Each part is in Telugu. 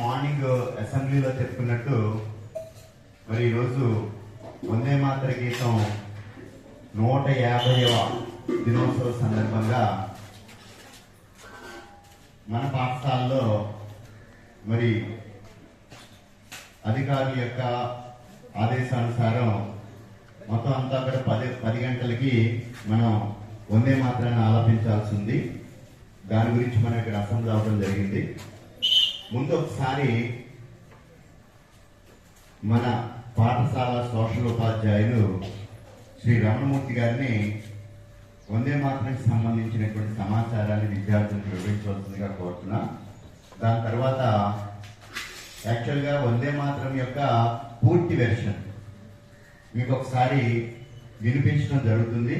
మార్నింగ్ అసెంబ్లీలో చెప్పుకున్నట్టు మరి ఈరోజు వందే మాతర గీతం నూట యాభైవ దినోత్సవ సందర్భంగా మన పాఠశాలలో మరి అధికారుల యొక్క ఆదేశానుసారం మొత్తం అంతా కూడా పది పది గంటలకి మనం వందే మాత్రాన్ని ఆలపించాల్సి ఉంది. దాని గురించి మనం ఇక్కడ అసెంబ్లీ అవ్వడం జరిగింది. ముందు ఒకసారి మన పాఠశాల సోషల్ ఉపాధ్యాయులు శ్రీ రమణమూర్తి గారిని వందే మాత్రానికి సంబంధించినటువంటి సమాచారాన్ని విద్యార్థులకు వివరించవలసిందిగా కోరుతున్నా. దాని తర్వాత యాక్చువల్గా వందే మాత్రం యొక్క పూర్తి వెర్షన్ మీకు ఒకసారి వినిపించడం జరుగుతుంది.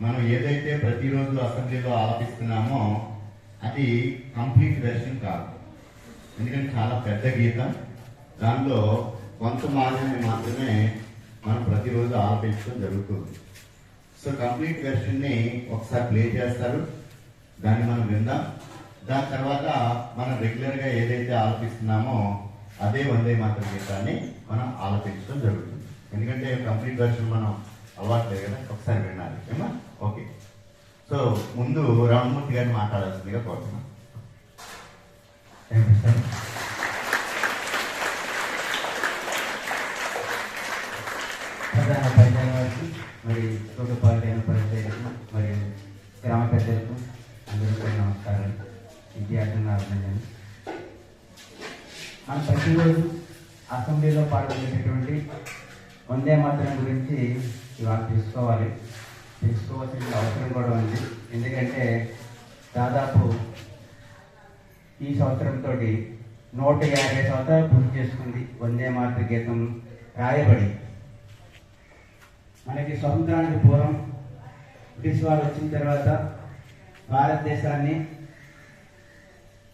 మనం ఏదైతే ప్రతిరోజు అసెంబ్లీలో ఆలపిస్తున్నామో అది కంప్లీట్ వెర్షన్ కాదు. ఎందుకంటే చాలా పెద్ద గీతం. దానిలో కొంత మాదిరిని మాత్రమే మనం ప్రతిరోజు ఆలపించడం జరుగుతుంది. సో కంప్లీట్ వెర్షన్ని ఒకసారి ప్లే చేస్తారు. దాన్ని మనం విందాం. దాని తర్వాత మనం రెగ్యులర్గా ఏదైతే ఆలపిస్తున్నామో అదే వందే మాత్రం గీతాన్ని మనం ఆలపించడం జరుగుతుంది. ఎందుకంటే కంప్లీట్ వెర్షన్ మనం అలవాట్లేదు కదా ఒకసారి వినాలి. ఏమా? ఓకే. సో ముందు రామమూర్తి గారిని మాట్లాడాల్సిందిగా కోరుతున్నాం. మనం ప్రతిరోజు అసెంబ్లీలో పాల్గొనేటటువంటి వందే మాత్రం గురించి ఇవాళ తెలుసుకోవాలి. తెలుసుకోవాల్సిన అవసరం కూడా ఉంది. ఎందుకంటే దాదాపు ఈ సంవత్సరంతో నూట యాభై సంవత్సరాలు పూర్తి చేసుకుంది వందే మాతృ గీతం రాయబడి. మనకి స్వతంత్రానికి పూర్వం బ్రిటిష్ వాళ్ళు వచ్చిన తర్వాత భారతదేశాన్ని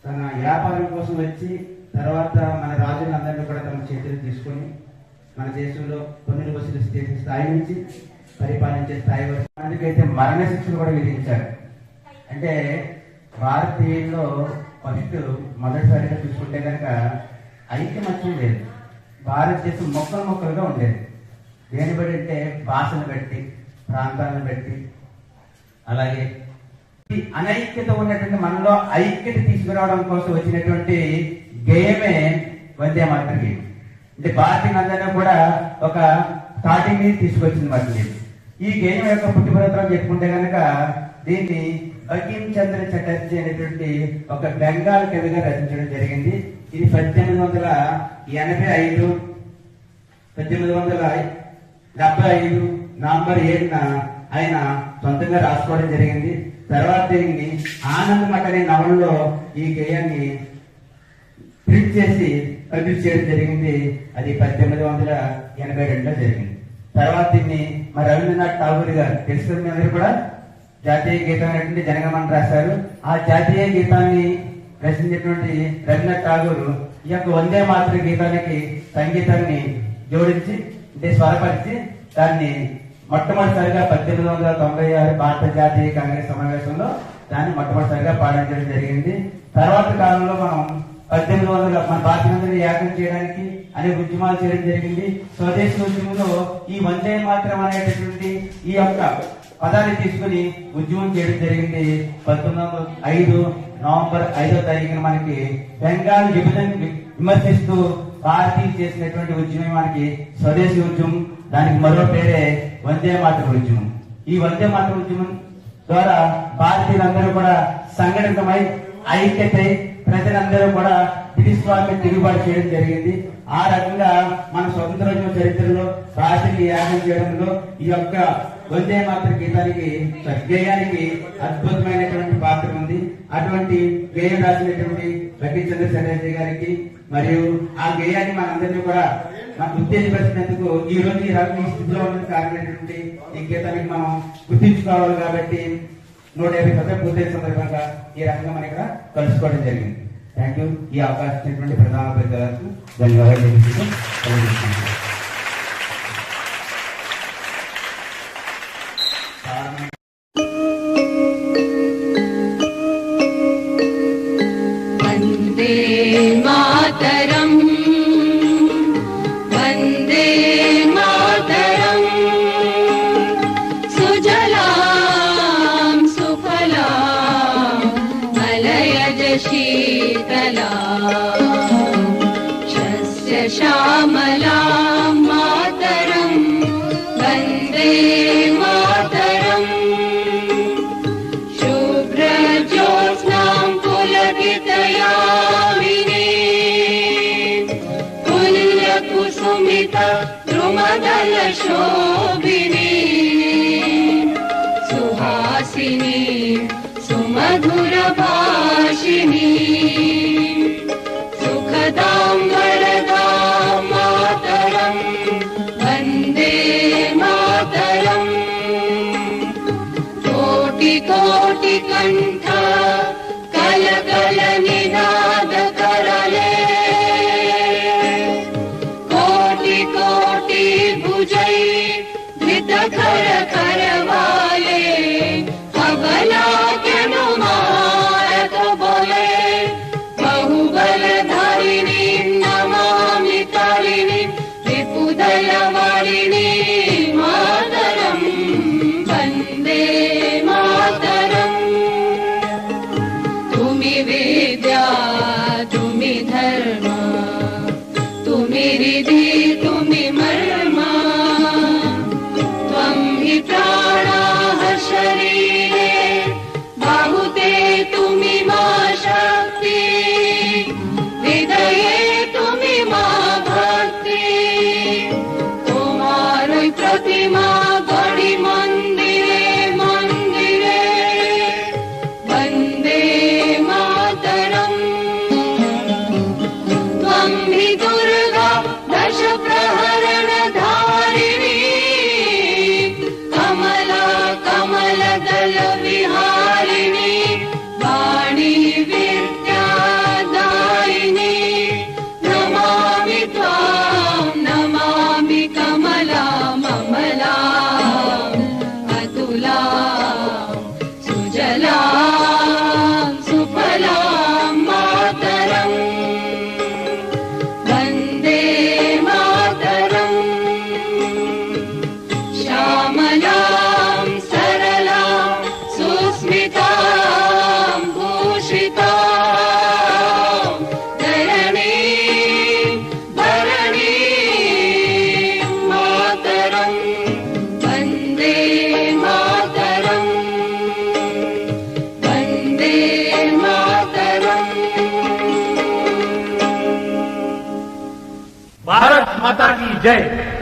తన వ్యాపారం కోసం వచ్చి తర్వాత మన రాజులందరినీ కూడా తమ చేతులు తీసుకొని మన దేశంలో పన్నులు వసూలు చేసే స్థాయి నుంచి పరిపాలించే స్థాయి వరకు అందుకైతే మరణ శిక్షలు కూడా విధించారు. అంటే భారతీయుల్లో ఫస్ట్ మొదటిసారిగా చూసుకుంటే కనుక ఐక్యమత్యం లేదు. భారతదేశం మొక్కలు మొక్కలుగా ఉండేది. దేని బట్టి అంటే భాషను బట్టి ప్రాంతాలను బట్టి అలాగే ఈ అనైక్యత ఉన్నటువంటి మనలో ఐక్యత తీసుకురావడం కోసం వచ్చినటువంటి గేయమే వందే మాతృ గేయం అంటే భారతీయులందరినీ కూడా ఒక స్టార్టింగ్ తీసుకొచ్చింది మరి ఈ గేయం యొక్క పుట్టిపర్వతం చెప్పుకుంటే కనుక దీన్ని బకిం చంద్ర చటర్జీ అనేటువంటి ఒక బెంగాల్ కవిగా రచించడం జరిగింది. ఇది పద్దెనిమిది వందల ఎనభై ఐదు పద్దెనిమిది వందల డెబ్బై ఐదు నవంబర్ ఏడున ఆయన సొంతంగా రాసుకోవడం జరిగింది. తర్వాత దీన్ని ఆనంద్ మఠ అనే నవలలో ఈ గేయాన్ని ప్రింట్ చేసి పబ్లిష్ చేయడం జరిగింది. అది పద్దెనిమిది వందల ఎనభై రెండులో జరిగింది. తర్వాత దీన్ని మా రవీంద్రనాథ్ ఠాగూర్ గారు తెలుసుకున్న అందరూ కూడా జాతీయ గీతం అనేటువంటి జనగమన రాశారు. ఆ జాతీయ గీతాన్ని రచించినటువంటి రవీంద్రనాథ్ ఠాగూర్ ఈ యొక్క వందే మాతృ గీతానికి సంగీతాన్ని జోడించి అంటే స్వరపరిచి దాన్ని మొట్టమొదటిసారిగా పద్దెనిమిది వందల తొంభై ఆరు భారత జాతీయ కాంగ్రెస్ సమావేశంలో దాన్ని మొట్టమొదటిసారిగా పాటించడం జరిగింది. తర్వాత కాలంలో మనం పద్దెనిమిది వందల మన భారతీయులందరినీ ఏకం చేయడానికి అనేక ఉద్యమాలు చేయడం జరిగింది. స్వదేశీ ఉద్యమంలో ఈ వందే మాత్రం అనేటటువంటి ఈ యొక్క పదాన్ని తీసుకుని ఉద్యమం చేయడం జరిగింది. పంతొమ్మిది వందల ఐదు నవంబర్ ఐదో తారీఖున మనకి బెంగాల్ విభజన విమర్శిస్తూ భారతీయులు చేసినటువంటి ఉద్యమం మనకి స్వదేశీ ఉద్యమం. దానికి మరో పేరే వందే మాతృ ఉద్యమం. ఈ వందే మాతృ ఉద్యమం ద్వారా భారతీయులందరూ కూడా సంఘటితమై ఐక్యతై ప్రజలందరూ కూడా బ్రిటిష్ వారిని తిరుగుబాటు చేయడం జరిగింది. ఆ రకంగా మన స్వతంత్రోద్యమ చరిత్రలో భారతీయ యాగం చేయడంలో ఈ యొక్క వందే మాత్ర గీతానికి గేయానికి అద్భుతమైనటువంటి పాత్ర ఉంది. అటువంటి గేయం రాసినటువంటి రకి చంద్ర గారికి మరియు ఆ గేయాన్ని మనందరినీ కూడా మనకు ఉత్తేజపరిచినందుకు ఈ రోజు ఈ రకం ఈ స్థితిలో ఉన్న కారణమైనటువంటి ఈ గీతానికి మనం గుర్తించుకోవాలి కాబట్టి నూట యాభై సంవత్సరాలు పూర్తయిన సందర్భంగా ఈ రకంగా మనం ఇక్కడ కలుసుకోవడం జరిగింది. థ్యాంక్ యూ ఈ అవకాశం ఇచ్చినటువంటి ప్రధాన పెద్దలకు ధన్యవాదాలు. मला मातरम् वन्दे मातरम्। शुभ्रज्योत्ना पुलकितयामिने पुल कुसुमिता द्रुमदलशोभि सुहासिनी सुमधुरभाषिणि सुखदाम्बर कोटि कोटि भुजै धृत खर खरवाले हवला प्रतिमा माता की जय।